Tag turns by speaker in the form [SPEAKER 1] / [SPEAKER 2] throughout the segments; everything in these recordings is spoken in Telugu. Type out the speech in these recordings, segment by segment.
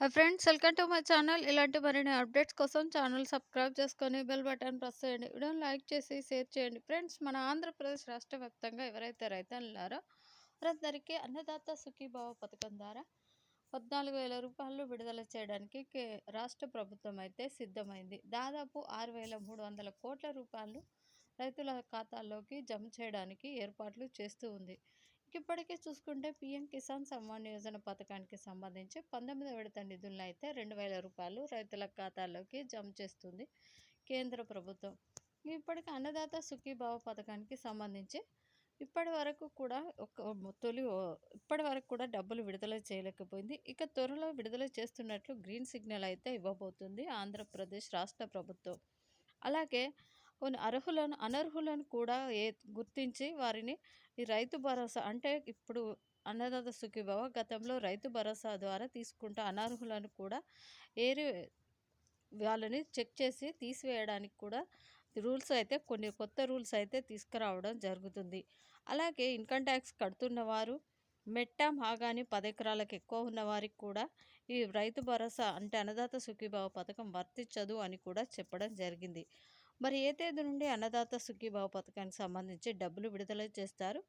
[SPEAKER 1] Hi friends welcome to my channel. ఇలాంటి మరిన్ని అప్డేట్స్ కోసం ఛానల్ సబ్స్క్రైబ్ చేసుకొని బెల్ బటన్ ప్రెస్ చేయండి. వీడియోని లైక్ చేసి షేర్ చేయండి. ఫ్రెండ్స్ మన ఆంధ్రప్రదేశ్ రాష్ట్ర వ్యాప్తంగా ఎవరైతే రైతన్నారో వారందరికీ అన్నదాత సుఖీభావ పథకం ద్వారా పద్నాలుగు వేల రూపాయలు విడుదల చేయడానికి కే రాష్ట్ర ప్రభుత్వం అయితే సిద్ధమైంది. దాదాపు ఆరు వేల మూడు వందల కోట్ల రూపాయలు రైతుల ఖాతాల్లోకి జమ చేయడానికి ఏర్పాట్లు చేస్తూ ఉంది. ఇప్పటికే చూసుకుంటే పీఎం కిసాన్ సమ్మాన్ యోజన పథకానికి సంబంధించి పంతొమ్మిది విడత నిధులను అయితే రెండు వేల రూపాయలు రైతుల ఖాతాల్లోకి జమ చేస్తుంది కేంద్ర ప్రభుత్వం. ఇప్పటికి అన్నదాత సుఖీభావ పథకానికి సంబంధించి ఇప్పటి వరకు కూడా ఒక తొలి ఇప్పటి వరకు కూడా డబ్బులు విడుదల చేయలేకపోయింది. ఇక త్వరలో విడుదల చేస్తున్నట్లు గ్రీన్ సిగ్నల్ అయితే ఇవ్వబోతుంది ఆంధ్రప్రదేశ్ రాష్ట్ర ప్రభుత్వం. అలాగే కొన్ని అర్హులను అనర్హులను కూడా ఏ గుర్తించి వారిని ఈ రైతు భరోసా అంటే ఇప్పుడు అన్నదాత సుఖీభవ గతంలో రైతు భరోసా ద్వారా తీసుకుంటా అనర్హులను కూడా ఏరి వాళ్ళని చెక్ చేసి తీసివేయడానికి కూడా రూల్స్ అయితే కొన్ని కొత్త రూల్స్ అయితే తీసుకురావడం జరుగుతుంది. అలాగే ఇన్కమ్ ట్యాక్స్ కడుతున్న వారు మెట్టా మాగాని పది ఎకరాలకు ఎక్కువ ఉన్న వారికి కూడా ఈ రైతు భరోసా అంటే అన్నదాత సుఖీభావ పథకం వర్తించదు అని కూడా చెప్పడం జరిగింది. మరి ఏ తేదీ నుండి అన్నదాత సుఖీభావ పథకానికి సంబంధించి డబ్బులు విడుదల చేస్తారు?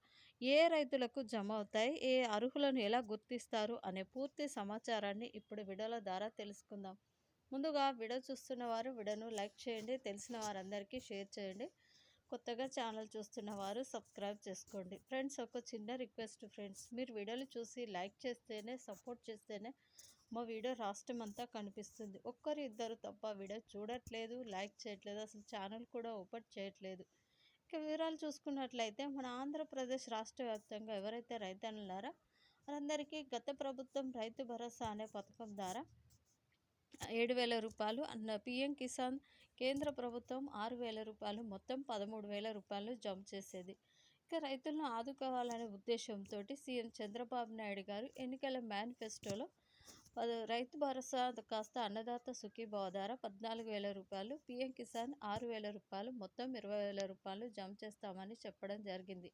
[SPEAKER 1] ఏ రైతులకు జమ అవుతాయి? ఏ అర్హులను ఎలా గుర్తిస్తారు? అనే పూర్తి సమాచారాన్ని ఇప్పుడు విడుదల ద్వారా తెలుసుకుందాం. ముందుగా విడో చూస్తున్న వారు విడను లైక్ చేయండి. తెలిసిన వారందరికీ షేర్ చేయండి. కొత్తగా ఛానల్ చూస్తున్న వారు సబ్స్క్రైబ్ చేసుకోండి. ఫ్రెండ్స్ ఒక చిన్న రిక్వెస్ట్ ఫ్రెండ్స్. మీరు వీడియోలు చూసి లైక్ చేస్తేనే సపోర్ట్ చేస్తేనే మా వీడియో రాష్ట్రం అంతా కనిపిస్తుంది. ఒక్కరు ఇద్దరు తప్ప వీడియో చూడట్లేదు లైక్ చేయట్లేదు అసలు ఛానల్ కూడా ఓపెన్ చేయట్లేదు. ఇక వివరాలు చూసుకున్నట్లయితే మన ఆంధ్రప్రదేశ్ రాష్ట్ర వ్యాప్తంగా ఎవరైతే రైతన్నులారో వారందరికీ గత ప్రభుత్వం రైతు భరోసా అనే పథకం ద్వారా ఏడు వేల రూపాయలు అన్న పిఎం కిసాన్ కేంద్ర ప్రభుత్వం ఆరు వేల రూపాయలు మొత్తం పదమూడు వేల రూపాయలు జమ చేసేది. ఇక రైతులను ఆదుకోవాలనే ఉద్దేశంతో సీఎం చంద్రబాబు నాయుడు గారు ఎన్నికల మేనిఫెస్టోలో రైతు భరోసా కాస్త అన్నదాత సుఖీభావ ద్వారా పద్నాలుగు వేల రూపాయలు పిఎం కిసాన్ ఆరు వేల రూపాయలు మొత్తం ఇరవై వేల రూపాయలు జమ చేస్తామని చెప్పడం జరిగింది.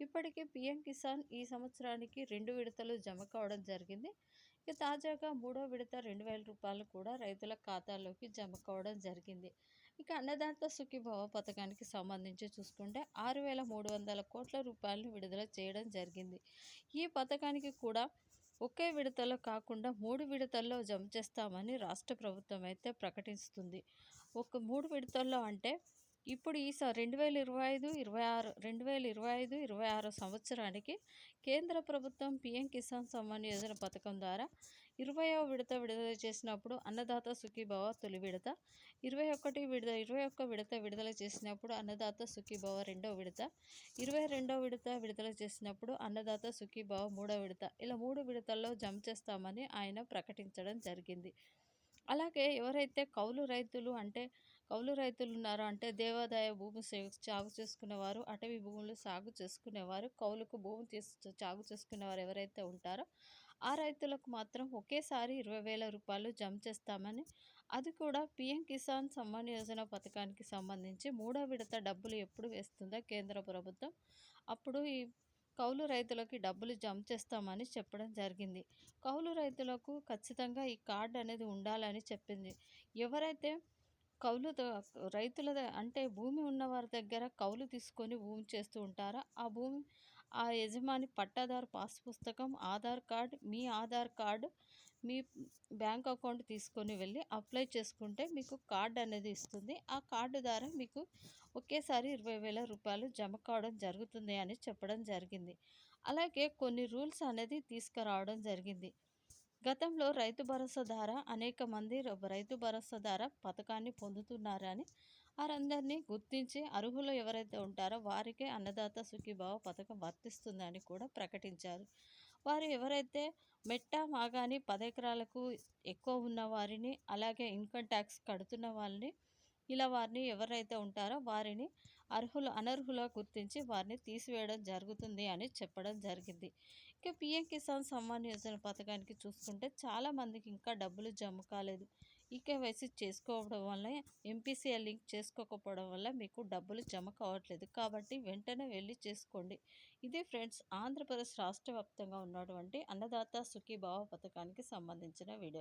[SPEAKER 1] ఇప్పటికే పిఎం కిసాన్ ఈ సంవత్సరానికి రెండు విడతలు జమ కావడం జరిగింది. ఇక తాజాగా మూడో విడత రెండు వేల రూపాయలు కూడా రైతుల ఖాతాలోకి జమ కావడం జరిగింది. ఇక అన్నదాత సుఖీభావ పథకానికి సంబంధించి చూసుకుంటే ఆరు వేల మూడు వందల కోట్ల రూపాయలను విడుదల చేయడం జరిగింది. ఈ పథకానికి కూడా ఒకే విడతలో కాకుండా మూడు విడతల్లో జమ చేస్తామని రాష్ట్ర ప్రభుత్వం అయితే ప్రకటిస్తుంది. ఒక మూడు విడతల్లో అంటే ఇప్పుడు ఈ రెండు వేల ఇరవై ఐదు ఇరవై ఆరు రెండు వేల ఇరవై ఐదు ఇరవై ఆరు సంవత్సరానికి కేంద్ర ప్రభుత్వం పిఎం కిసాన్ సమ్మాన్ యోజన పథకం ద్వారా ఇరవయో విడత విడుదల చేసినప్పుడు అన్నదాత సుఖీభవ తొలి విడత ఇరవై ఒకటి విడత ఇరవై ఒక్క విడత విడుదల చేసినప్పుడు అన్నదాత సుఖీభవ రెండో విడత ఇరవై రెండో విడత విడుదల చేసినప్పుడు అన్నదాత సుఖీభవ మూడో విడత ఇలా మూడు విడతల్లో జమ చేస్తామని ఆయన ప్రకటించడం జరిగింది. అలాగే ఎవరైతే కౌలు రైతులు అంటే కౌలు రైతులు ఉన్నారు అంటే దేవాదాయ భూమి సాగు చేసుకునేవారు అటవీ భూములు సాగు చేసుకునేవారు కౌలుకు భూమి తీసు సాగు చేసుకునేవారు ఎవరైతే ఉంటారో ఆ రైతులకు మాత్రం ఒకేసారి ఇరవై వేల రూపాయలు జమ చేస్తామని అది కూడా పిఎం కిసాన్ సమ్మాన్ యోజన పథకానికి సంబంధించి మూడో విడత డబ్బులు ఎప్పుడు వేస్తుందో కేంద్ర ప్రభుత్వం అప్పుడు ఈ కౌలు రైతులకి డబ్బులు జమ చేస్తామని చెప్పడం జరిగింది. కౌలు రైతులకు ఖచ్చితంగా ఈ కార్డు అనేది ఉండాలని చెప్పింది. ఎవరైతే కౌలు రైతుల అంటే భూమి ఉన్నవారి దగ్గర కౌలు తీసుకొని భూమి చేస్తూ ఉంటారా? ఆ భూమి ఆ యజమాని పట్టాదారు పాస్ పుస్తకం ఆధార్ కార్డ్ మీ ఆధార్ కార్డు మీ బ్యాంక్ అకౌంట్ తీసుకొని వెళ్ళి అప్లై చేసుకుంటే మీకు కార్డు అనేది ఇస్తుంది. ఆ కార్డు ద్వారా మీకు ఒకేసారి ఇరవై వేల రూపాయలు జమ కావడం జరుగుతుంది అని చెప్పడం జరిగింది. అలాగే కొన్ని రూల్స్ అనేది తీసుకురావడం జరిగింది. గతంలో రైతు భరోసా ద్వారా అనేక మంది రైతు భరోసా ద్వారా పథకాన్ని పొందుతున్నారని వారందరినీ గుర్తించి అర్హులు ఎవరైతే ఉంటారో వారికే అన్నదాత సుఖీభావ పథకం వర్తిస్తుందని కూడా ప్రకటించారు. వారు ఎవరైతే మెట్ట మాగాని పదెకరాలకు ఎక్కువ ఉన్న వారిని అలాగే ఇన్కమ్ ట్యాక్స్ కడుతున్న వాళ్ళని ఇలా వారిని ఎవరైతే ఉంటారో వారిని అర్హులు అనర్హుల గుర్తించి వారిని తీసివేయడం జరుగుతుంది అని చెప్పడం జరిగింది. ఇక పిఎం కిసాన్ సమ్మాన్ యోజన పథకానికి చూసుకుంటే చాలామందికి ఇంకా డబ్బులు జమ కాలేదు. ఈకేవైసీ చేసుకోవడం వల్ల ఎంపీసీఎల్ లింక్ చేసుకోకపోవడం వల్ల మీకు డబ్బులు జమ కావట్లేదు. కాబట్టి వెంటనే వెళ్ళి చేసుకోండి. ఇది ఫ్రెండ్స్ ఆంధ్రప్రదేశ్ రాష్ట్ర వ్యాప్తంగా ఉన్నటువంటి అన్నదాత సుఖీభావ పథకానికి సంబంధించిన వీడియో.